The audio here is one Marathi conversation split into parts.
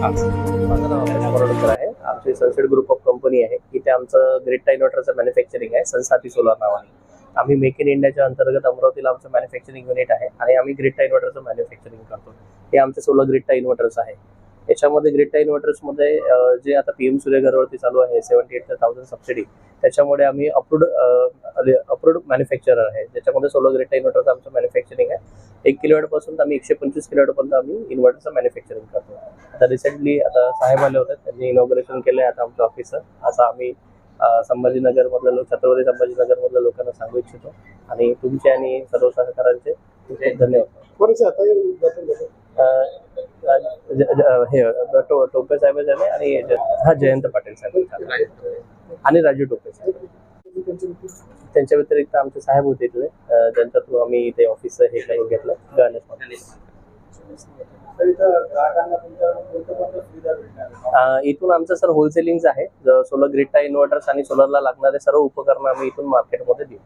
माझं नाव आहे आमची सनसेट ग्रुप ऑफ कंपनी आहे. इथे आमचं ग्रेटा इन्व्हर्टरचं मॅन्युफॅक्चरिंग आहे सनसाती सोलार नावाने. आम्ही मेक इन इंडियाच्या अंतर्गत अमरावतीला आमचं मॅन्युफॅक्चरिंग युनिट आहे आणि आम्ही ग्रेटा इन्व्हर्टरचं मॅन्युफॅक्चरिंग करतो. हे आमचे सोलर ग्रेटा इन्व्हर्टर्स आहे. याच्यामध्ये ग्रेटा इन्व्हर्टर्समध्ये जे आता पी एम सूर्यघरवरती चालू आहे सेव्हन्टी एट थाउजंड सबसिडी त्याच्यामुळे आम्ही अप्रूड अप्रूड मॅन्युफॅक्चरर आहे. ज्याच्यामध्ये सोलर ग्रेटा इन्व्हर्टरचं आमचं मॅन्युफॅक्चरिंग आहे. एक किलोवॅटपासून तर आम्ही एकशे पंचवीस किलोवॅटपर्यंत आम्ही इन्व्हर्टरचं मॅन्युफॅक्चरिंग करतो. आता रिसेंटली आता साहेब आले होते त्यांनी इनॉग्रेशन केलं आहे आता आमच्या ऑफिसचं असं आम्ही संभाजीनगरमधल्या लोक छत्रपती संभाजीनगरमधल्या लोकांना सांगू इच्छितो. आणि तुमचे आणि सर्व सहकारांचे धन्यवाद. आता हे टोपे साहेब झाले आणि हा जयंत पाटील साहेब आणि राजू टोपे साहेब. त्यांच्या व्यतिरिक्त आमचे साहेब होते इथले. अं, ज्यांच्या थ्रू आम्ही इथे ऑफिसचं हे करून घेतलं. गणेश इथून आमचं सर होलसेलिंग आहे. सोलर ग्रिटा इन्व्हर्टर्स आणि सोलरला लागणारे सर्व उपकरणं आम्ही इथून मार्केटमध्ये देऊ.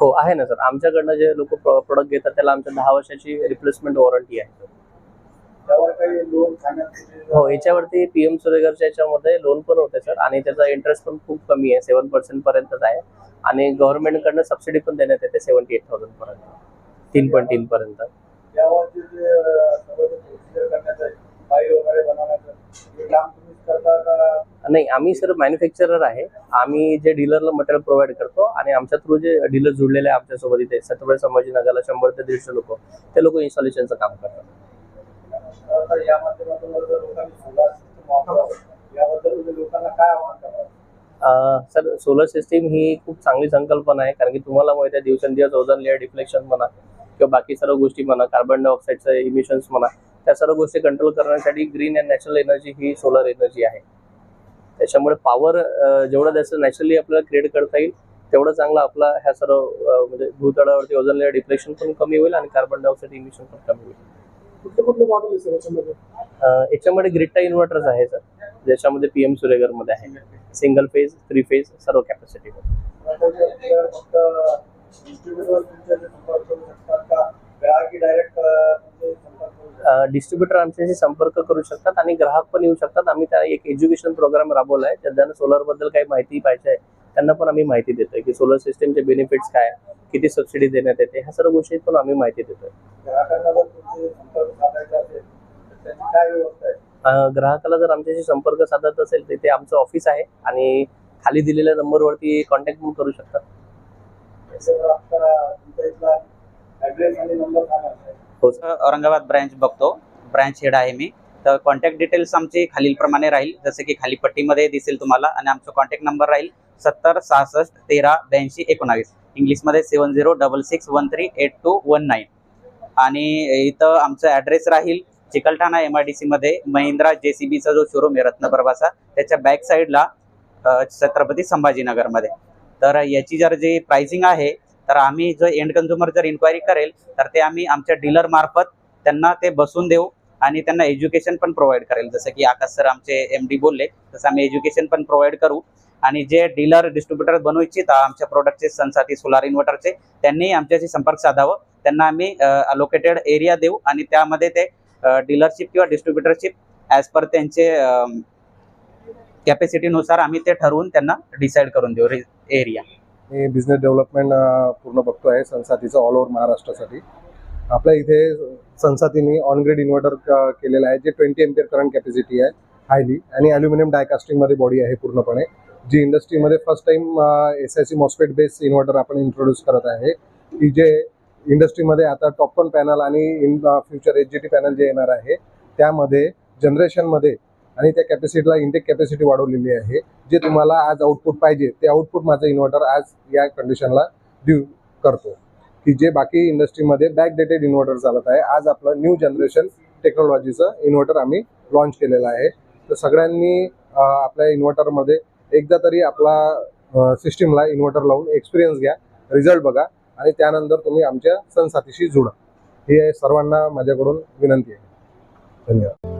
हो आहे ना सर. आमच्याकडनं जे लोक प्रोडक्ट घेतात त्याला आमच्या दहा वर्षाची रिप्लेसमेंट वॉरंटी आहे. हो याच्यावरती पी एम सूर्यगरच्या याच्यामध्ये लोन पण होते सर. आणि त्याचा इंटरेस्ट पण खूप कमी आहे. सेवन पर्सेंट पर्यंतच आहे. आणि गव्हर्नमेंटकडनं सबसिडी पण देण्यात येते सेव्हन्टी एट थाउजंड पर्यंत. तीन पॉईंट तीन पर्यंत. नाही आम्ही सर मॅन्युफॅक्चरर आहे. आम्ही जे डीलरला मटेरियल प्रोव्हाइड करतो आणि आमच्या थ्रू जे डीलर जुळलेले आहे आमच्यासोबत इथे छत्रपती संभाजीनगरला शंभर ते दीडशे लोक ते लोक इन्स्टॉलेशनचं काम करतात. सर सोलर सिस्टीम ही खूप चांगली संकल्पना आहे कारण की तुम्हाला माहिती आहे दिवसेंदिवस ओझोन लेअर डिफ्लेक्शन म्हणा किंवा बाकी सर्व गोष्टी म्हणा कार्बन डायऑक्साईडचं इमिशन्स म्हणा त्या सर्व गोष्टी कंट्रोल करण्यासाठी ग्रीन अँड नॅचरल एनर्जी ही सोलर एनर्जी आहे. त्याच्यामुळे पॉवर जेवढं जास्त नॅचरली आपल्याला क्रिएट करता येईल तेवढं चांगलं आपला ह्या सर्व म्हणजे भूतळावरती ओझोन लेअर डिफ्लेक्शन पण कमी होईल आणि कार्बन डायऑक्साईड इमिशन पण कमी होईल. याच्यामध्ये? अं, याच्यामध्ये ग्रिटा इन्व्हर्टर्स आहे सर ज्याच्यामध्ये पी एम सूर्यगरमध्ये आहे. सिंगल फेज थ्री फेज सर्व कॅपॅसिटी डिस्ट्रीब्युटर आमच्याशी संपर्क करू शकतात आणि ग्राहक पण येऊ शकतात. आम्ही त्या एक एज्युकेशन प्रोग्राम राबवला आहे ज्यांना सोलरबद्दल काही माहिती पाहिजे आहे त्यांना पण आम्ही माहिती देतोय की सोलर सिस्टमचे बेनिफिट्स काय किती सबसिडी देण्यात येते ह्या सर्व गोष्टी पण आम्ही माहिती देतोय. तर ग्राहकाला जर आमच्याशी संपर्क साधत असेल तर ते आमचं ऑफिस आहे आणि खाली दिलेल्या नंबरवरती कॉन्टॅक्ट पण करू शकतात. हो सर औरंगाबाद ब्रँच बघतो. ब्रँच हेड आहे मी. तर कॉन्टॅक्ट डिटेल्स आमचे खालीलप्रमाणे राहील. जसे की खाली पट्टीमध्ये दिसेल तुम्हाला आणि आमचा कॉन्टॅक्ट नंबर राहील सत्तर सहासष्ट तेरा ब्याऐंशी एकोणावीस. इंग्लिशमध्ये seven zero double six one three eight two one nine आणि इथं आमचा ॲड्रेस राहील चिकलठाणा एम आय डी सीमध्ये महिंद्रा जे सी बीचा जो शोरूम आहे रत्नप्रभाचा त्याच्या बॅक साईडला छत्रपती संभाजीनगरमध्ये. तर याची जर जी प्राइसिंग आहे तर आम्ही जो एंड कन्झ्युमर जर इन्क्वायरी करेल तर ते आम्ही आमच्या डीलर मार्फत त्यांना ते बसून देऊ आणि त्यांना एज्युकेशन पण प्रोव्हाइड करेल. जसं की आकाश सर आमचे एम डी बोलले तसं आम्ही एज्युकेशन पण प्रोव्हाइड करू. आणि जे डीलर डिस्ट्रीब्युटर बनवू इच्छित आमच्या प्रोडक्टचे सनसाठी सोलार इन्व्हर्टरचे त्यांनी आमच्याशी संपर्क साधावं. त्यांना आम्ही अलोकेटेड एरिया देऊ आणि त्यामध्ये ते डीलरशिप किंवा डिस्ट्रीब्युटरशिप ॲज पर त्यांचे कॅपॅसिटीनुसार आम्ही ते ठरवून त्यांना डिसाईड करून देऊ एरिया मी बिझनेस डेव्हलपमेंट पूर्ण बघतो आहे संसातीचं ऑल ओव्हर महाराष्ट्रासाठी. आपल्या इथे संसातीने ऑन ग्रेड इन्व्हर्टर केलेलं आहे जे ट्वेंटी एमपीयर करंट कॅपॅसिटी आहे हायली आणि अल्युमिनियम डायकास्टिंगमध्ये बॉडी आहे पूर्णपणे जी इंडस्ट्रीमध्ये first time S I C MOSFET base inverter आपण इंट्रोड्यूस करत आहे. की जे इंडस्ट्रीमध्ये आता टॉपकॉन पॅनल आणि in future H G T panel जे येणार आहे त्यामध्ये जनरेशनमध्ये आणि त्या कॅपॅसिटीला इंटेक कॅपॅसिटी वाढवलेली आहे. जे तुम्हाला आज आउटपुट पाहिजे ते आउटपुट माझं इन्व्हर्टर आज या कंडिशनला देऊ करतो. की जे बाकी इंडस्ट्रीमध्ये बॅक डेटेड इन्व्हर्टर चालत आहे आज आपलं न्यू जनरेशन टेक्नॉलॉजीचं इन्व्हर्टर आम्ही लॉन्च केलेलं आहे. तर सगळ्यांनी आपल्या इन्व्हर्टरमध्ये एकदा तरी आपला सिस्टीमला इन्व्हर्टर लावून एक्सपिरियन्स घ्या रिझल्ट बघा आणि त्यानंतर तुम्ही आमच्या सणसाथीशी जुडा. ही सर्वांना माझ्याकडून विनंती आहे. धन्यवाद.